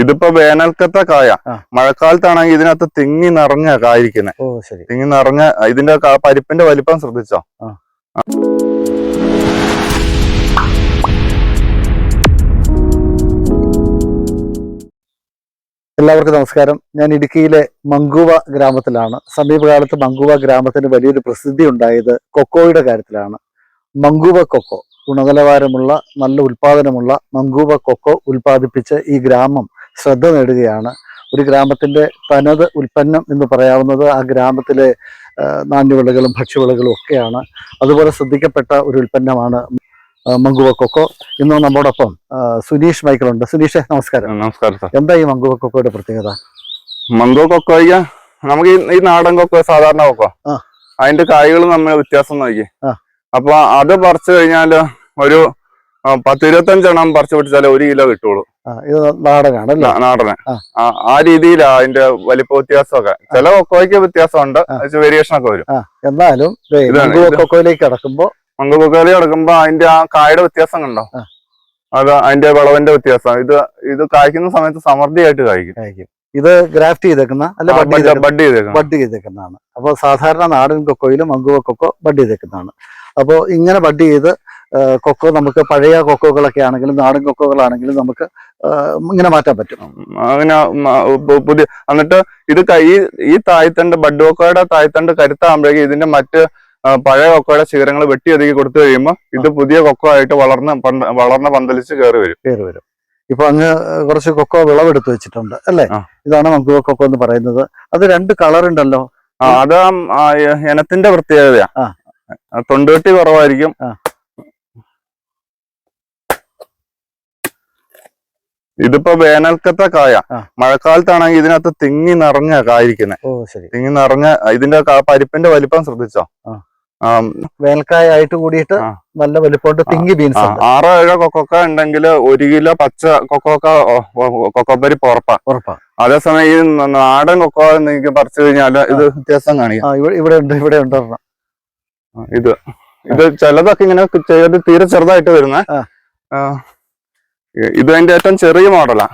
ഇതിപ്പോ വേനൽക്കത്തെ കായ. മഴക്കാലത്താണെങ്കിൽ ഇതിനകത്ത് തിങ്ങി നിറഞ്ഞ കായിരിക്കുന്നത് ഓ ശരി. തിങ്ങി നിറഞ്ഞ ഇതിന്റെ പരിപ്പിന്റെ വലിപ്പം ശ്രദ്ധിച്ചോ? എല്ലാവർക്കും നമസ്കാരം. ഞാൻ ഇടുക്കിയിലെ മങ്കുവ ഗ്രാമത്തിലാണ്. സമീപകാലത്ത് മങ്കുവ ഗ്രാമത്തിന് വലിയൊരു പ്രസിദ്ധി ഉണ്ടായത് കൊക്കോയുടെ കാര്യത്തിലാണ്. മങ്കുവ കൊക്കോ ഗുണനിലവാരമുള്ള നല്ല ഉൽപാദനമുള്ള മങ്കുവ കൊക്കോ ഉൽപ്പാദിപ്പിച്ച് ഈ ഗ്രാമം ശ്രദ്ധ നേടുകയാണ്. ഒരു ഗ്രാമത്തിന്റെ തനത് ഉൽപ്പന്നം എന്ന് പറയാവുന്നത് ആ ഗ്രാമത്തിലെ നാണ്യവിളകളും ഭക്ഷ്യവിളകളും ഒക്കെയാണ്. അതുപോലെ ശ്രദ്ധിക്കപ്പെട്ട ഒരു ഉൽപ്പന്നമാണ് മങ്കുവ കൊക്കോ. ഇന്ന് നമ്മോടൊപ്പം സുനീഷ് മൈക്കിളുണ്ട്. സുനീഷ് നമസ്കാരം. നമസ്കാരം സാർ. എന്താ ഈ മങ്കുവ കൊക്കോയുടെ പ്രത്യേകത? മങ്കുവ കൊക്കോ നമുക്ക് ഈ- നാടൻ കൊക്കോ സാധാരണ കൊക്കോ. അതിന്റെ കായ്കൾ തമ്മിൽ വ്യത്യാസം നോക്കി. അപ്പൊ അത് പറിച്ചു കഴിഞ്ഞാൽ ഒരു ആ, പത്ത് ഇരുപത്തഞ്ചെണ്ണം പറിച്ചു പിടിച്ചാലേ ഒരു കിലോ കിട്ടുള്ളൂ. ഇത് നാടനാണ് നാടന്. ആ. രീതിയിലാ അതിന്റെ വലിപ്പ വ്യത്യാസമൊക്കെ. ചില കൊക്കോയ്ക്ക് വ്യത്യാസമുണ്ട്. ഉണ്ട് വേരിയേഷൻ ഒക്കെ വരും. എന്നാലും കൊക്കോയിലേക്ക് കടക്കുമ്പോ മംഗോ കൊക്കോയിൽ കിടക്കുമ്പോ അതിന്റെ ആ കായുടെ വ്യത്യാസം കണ്ടോ. അത് അതിന്റെ വിളവിന്റെ വ്യത്യാസം. ഇത് ഇത് കായ്ക്കുന്ന സമയത്ത് സമൃദ്ധിയായിട്ട് കായ്ക്കും. ഇത് ഗ്രാഫ്റ്റ് ചെയ്തേക്കുന്ന അല്ല ബഡ് ചെയ്തേക്കുന്ന? ബഡ് ചെയ്തേക്കുന്നതാണ്. അപ്പോൾ സാധാരണ നാടൻ കൊക്കോയിലും മങ്കുവ കൊക്കോ ബഡ് ചെയ്തേക്കുന്നതാണ്. അപ്പോൾ ഇങ്ങനെ ബഡ് ചെയ്ത് കൊക്കോ നമുക്ക് പഴയ കൊക്കോകളൊക്കെ ആണെങ്കിലും നാടൻ കൊക്കോകളാണെങ്കിലും നമുക്ക് ഇങ്ങനെ മാറ്റാൻ പറ്റും. അങ്ങനെ പുതിയ എന്നിട്ട് ഇത് കൈ ഈ ഈ തായ്തണ്ട് ബഡ് കൊക്കോയുടെ തായ്തണ്ട് കരുത്താകുമ്പോഴേക്കും ഇതിന്റെ മറ്റ് പഴയ കൊക്കോയുടെ ശിഖരങ്ങൾ വെട്ടി ഒതുക്കി കൊടുത്തു കഴിയുമ്പോൾ ഇത് പുതിയ കൊക്കോ ആയിട്ട് വളർന്ന് വളർന്ന പന്തലിച്ച് കയറി വരും. കയറി വരും. ഇപ്പൊ അങ്ങ് കുറച്ച് കൊക്കോ വിളവെടുത്ത് വെച്ചിട്ടുണ്ട് അല്ലേ? ഇതാണ് മങ്കുവ കൊക്കോ എന്ന് പറയുന്നത്. അത് രണ്ട് കളർ ഉണ്ടല്ലോ. ആ, അത് ഇനത്തിന്റെ പ്രത്യേകതയാ. തൊണ്ടുകെട്ടി കുറവായിരിക്കും. ഇതിപ്പോ വേനൽക്കത്തെ കായ. മഴക്കാലത്താണെങ്കിൽ ഇതിനകത്ത് തിങ്ങി നിറഞ്ഞ കായിരിക്കുന്നത് തിങ്ങി നിറഞ്ഞ ഇതിന്റെ പരിപ്പിന്റെ വലിപ്പം ശ്രദ്ധിച്ചോ. ആ, ആയിട്ട് കൂടിയിട്ട് നല്ല വലിപ്പമുണ്ട് തിങ്ങി ബീൻസ് ആറോ ഏഴോ കൊക്കോക്ക ഉണ്ടെങ്കിൽ ഒരു കിലോ പച്ച കൊക്കോക്ക കൊക്കോപ്പരി പുറപ്പാ ഉറപ്പാ. അതേസമയം ഈ നാടൻ കൊക്കോ നിങ്ങൾക്ക് പറിച്ചു കഴിഞ്ഞാൽ ഇത് വ്യത്യാസം കാണിക്കാം. ഇവിടെ ഉണ്ട് ഇവിടെ ഉണ്ട്. ഇത്. ഇത് ചിലതൊക്കെ ഇങ്ങനെ ചെയ്ത് തീരെ ചെറുതായിട്ട് വരുന്ന. ഇത് അതിന്റെ ഏറ്റവും ചെറിയ മോഡലാ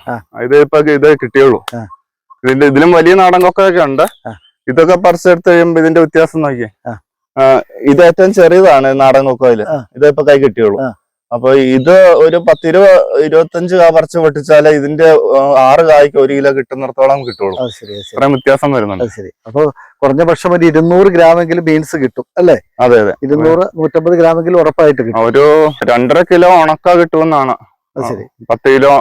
ഇത് ഇപ്പൊ ഇത് കിട്ടിയുള്ളൂ. ഇതിന്റെ ഇതിലും വലിയ നാടൻ കൊക്കയൊക്കെ ഉണ്ട് ഇതൊക്കെ പറിച്ചെടുത്ത് കഴിയുമ്പോ ഇതിന്റെ വ്യത്യാസം നോക്കിയേ. ഇത് ഏറ്റവും ചെറിയതാണ് നാടൻ കൊക്കോയിൽ. ഇത് ഇപ്പൊ കൈ കിട്ടിയുള്ളൂ. അപ്പൊ ഇത് ഒരു പത്തിരുപത് ഇരുപത്തഞ്ച് കാ പറിച്ച് പൊട്ടിച്ചാലേ ഇതിന്റെ ആറ് കായ്ക്ക് ഒരു കിലോ കിട്ടുന്നിടത്തോളം കിട്ടുള്ളൂ. അത് ശരി അത് ഇത്രയും വ്യത്യാസം വരുന്നുണ്ട്. ശരി. അപ്പൊ കുറഞ്ഞ പക്ഷം ഒരു ഇരുന്നൂറ് ഗ്രാമെങ്കിലും ബീൻസ് കിട്ടും അല്ലേ? അതെ അതെ. ഇരുന്നൂറ് നൂറ്റമ്പത് ഗ്രാമെങ്കിലും ഉറപ്പായിട്ട് കിട്ടും. ഒരു രണ്ടര കിലോ ഉണക്ക കിട്ടുമെന്നാണ്. അത് ശരി. പത്ത് കിലോ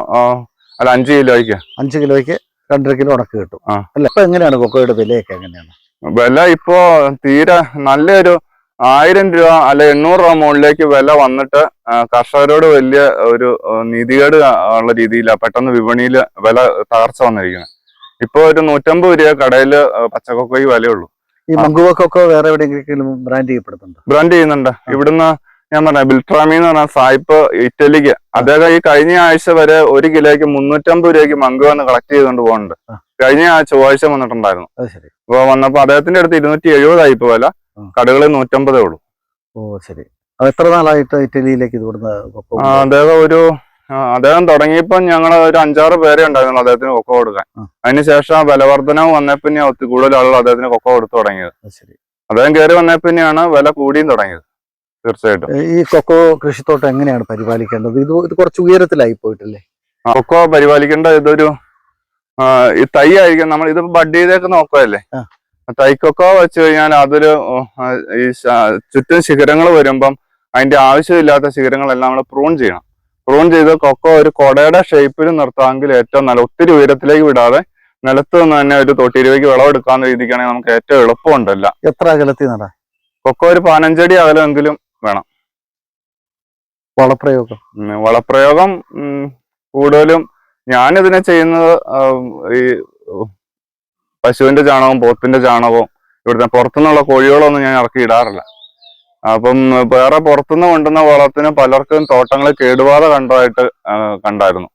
അല്ല അഞ്ച് കിലോയ്ക്ക്. അഞ്ച് കിലോയ്ക്ക് രണ്ടര കിലോ ഉണക്ക് കിട്ടും. അല്ല? ഇപ്പൊ എങ്ങനെയാണ് കൊക്കോയുടെ വിലയൊക്കെ എങ്ങനെയാണ്? വില ഇപ്പോ തീരെ നല്ലൊരു ആയിരം രൂപ അല്ല എണ്ണൂറ് രൂപ മുകളിലേക്ക് വില വന്നിട്ട് കർഷകരോട് വലിയ ഒരു നിധികേട് നീതികേട് ഉള്ള രീതിയിലാണ് പെട്ടെന്ന് വിപണിയിൽ വില തകർച്ച വന്നിരിക്കുന്നത് ഇപ്പൊ ഒരു നൂറ്റമ്പത് രൂപ കടയിൽ പച്ചക്കൊക്കോയ്ക്ക് വിലയുള്ളൂ. ഈ മങ്കുവക്കൊക്കെ വേറെ എവിടെയെങ്കിലും ബ്രാൻഡ് ചെയ്യപ്പെടുന്നുണ്ട്? ബ്രാൻഡ് ചെയ്യുന്നുണ്ട്. ഇവിടുന്ന് ഞാൻ പറഞ്ഞ ബിൽട്രാമി എന്ന് പറഞ്ഞ സായിപ്പ് ഇറ്റലിക്ക്. അദ്ദേഹം ഈ കഴിഞ്ഞ ആഴ്ച വരെ ഒരു കിലോയ്ക്ക് മുന്നൂറ്റമ്പത് രൂപയ്ക്ക് മങ്ക് വന്ന് കളക്ട് ചെയ്തുകൊണ്ട് പോകുന്നുണ്ട് കഴിഞ്ഞ ആ ചൊവ്വാഴ്ച വന്നിട്ടുണ്ടായിരുന്നു. അപ്പൊ വന്നപ്പോ അദ്ദേഹത്തിന്റെ അടുത്ത് ഇരുന്നൂറ്റി എഴുപതായി ഇപ്പൊ വില. കടകളിൽ നൂറ്റമ്പതേ ഉള്ളൂ. ഓ ശരി. എത്ര നാളായിട്ട് ഇറ്റലിയിലേക്ക് ഇത് ഇവിടുന്ന് അദ്ദേഹം ഒരു അദ്ദേഹം തുടങ്ങിയപ്പോ ഞങ്ങൾ ഒരു അഞ്ചാറ് പേരെ ഉണ്ടായിരുന്നുള്ളൂ അദ്ദേഹത്തിന് കൊക്ക കൊടുക്കാൻ. അതിനുശേഷം വിലവർദ്ധനവ് വന്നേ പിന്നെ ഒത്തിരി കൂടുതൽ ആളുകൾ അദ്ദേഹത്തിന് കൊക്ക കൊടുത്തു തുടങ്ങിയത്. അദ്ദേഹം കയറി വന്നേ പിന്നെയാണ് വില കൂടിയും തുടങ്ങിയത്. തീർച്ചയായിട്ടും. ഈ കൊക്കോ കൃഷിത്തോട്ടം എങ്ങനെയാണ് പരിപാലിക്കേണ്ടത്? ഇത് ഇത് കുറച്ച് ഉയരത്തിലായി പോയിട്ടല്ലേ? കൊക്കോ പരിപാലിക്കേണ്ട ഇതൊരു ഈ തൈ ആയിരിക്കും. നമ്മൾ ഇത് ബഡ് ചെയ്തേക്ക് തൈക്കൊക്കോ തൈക്കൊക്കെ വെച്ച് കഴിഞ്ഞാൽ അതൊരു ഈ ചുറ്റും ശിഖരങ്ങൾ വരുമ്പം അതിന്റെ ആവശ്യമില്ലാത്ത ശിഖരങ്ങളെല്ലാം നമ്മൾ പ്രൂൺ ചെയ്യണം. പ്രൂൺ ചെയ്ത് കൊക്കോ ഒരു കൊടയുടെ ഷേപ്പിൽ നിർത്താമെങ്കിൽ ഏറ്റവും നല്ല ഒത്തിരി ഉയരത്തിലേക്ക് വിടാതെ നിലത്ത് നിന്ന് തന്നെ ഒരു തൊട്ടി രൂപയ്ക്ക് വിളവെടുക്കാവുന്ന രീതിക്കാണെങ്കിൽ നമുക്ക് ഏറ്റവും എളുപ്പമുണ്ടല്ല. എത്ര അകലത്തിൽ നടാം കൊക്കോ ഒരു പതിനഞ്ചടി അകലമെങ്കിലും വളപ്രയോഗം. ഉം, വളപ്രയോഗം ഉം, കൂടുതലും ഞാനിതിനെ ചെയ്യുന്നത് ഈ പശുവിന്റെ ചാണകവും പോത്തിന്റെ ചാണകവും ഇവിടുത്തെ പുറത്തുനിന്നുള്ള കോഴികളൊന്നും ഞാൻ ഇറക്കി ഇടാറില്ല. അപ്പം വേറെ പുറത്തുനിന്ന് കൊണ്ടുവന്ന വളത്തിന് പലർക്കും തോട്ടങ്ങളിൽ കേടുപാത കണ്ടതായിട്ട് കണ്ടായിരുന്നു.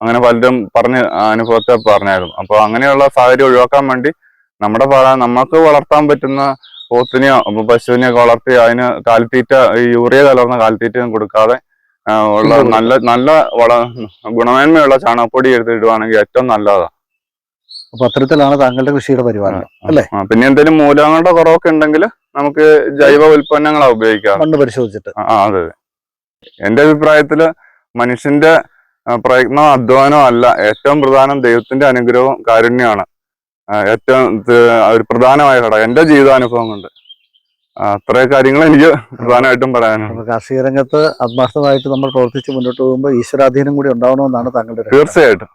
അങ്ങനെ പലരും പറഞ്ഞ് അനുഭവത്തെ പറഞ്ഞായിരുന്നു. അപ്പൊ അങ്ങനെയുള്ള സാഹചര്യം ഒഴിവാക്കാൻ വേണ്ടി നമ്മുടെ നമുക്ക് വളർത്താൻ പറ്റുന്ന പോത്തിനെയോ അപ്പൊ പശുവിനെയോ വളർത്തി അതിന് കാലിത്തീറ്റ ഈ യൂറിയ കലർന്ന കാലിത്തീറ്റ ഒന്നും കൊടുക്കാതെ ഉള്ള നല്ല നല്ല വള ഗുണമേന്മയുള്ള ചാണകപ്പൊടി എടുത്ത് ഇടുവാണെങ്കിൽ ഏറ്റവും നല്ലതാ. അപ്പൊ അത്തരത്തിലാണ് താങ്കളുടെ കൃഷിയുടെ പരിപാലനം അല്ലേ? പിന്നെ എന്തെങ്കിലും മൂലങ്ങളുടെ കുറവൊക്കെ ഉണ്ടെങ്കിൽ നമുക്ക് ജൈവ ഉൽപ്പന്നങ്ങളാ ഉപയോഗിക്കാം മണ്ണ് പരിശോധിച്ചിട്ട്. ആ അതെ അതെ. എന്റെ അഭിപ്രായത്തിൽ മനുഷ്യന്റെ പ്രയത്നം പ്രയത്നവും അധ്വാനവും അല്ല. ഏറ്റവും പ്രധാനം ദൈവത്തിന്റെ അനുഗ്രഹവും കാരുണ്യമാണ്. ഏറ്റവും ഒരു പ്രധാനമായ ഘടകം. എന്റെ ജീവിതാനുഭവം കൊണ്ട് അത്രേ കാര്യങ്ങൾ എനിക്ക് പ്രധാനമായിട്ടും പറയാനുണ്ട്. കാർഷിക രംഗത്ത് ആത്മാർത്ഥമായിട്ട് നമ്മൾ പ്രവർത്തിച്ച് മുന്നോട്ട് പോകുമ്പോൾ ഈശ്വരാധീനം കൂടി ഉണ്ടാവണമെന്നാണ് താങ്കളുടെ തീർച്ചയായിട്ടും.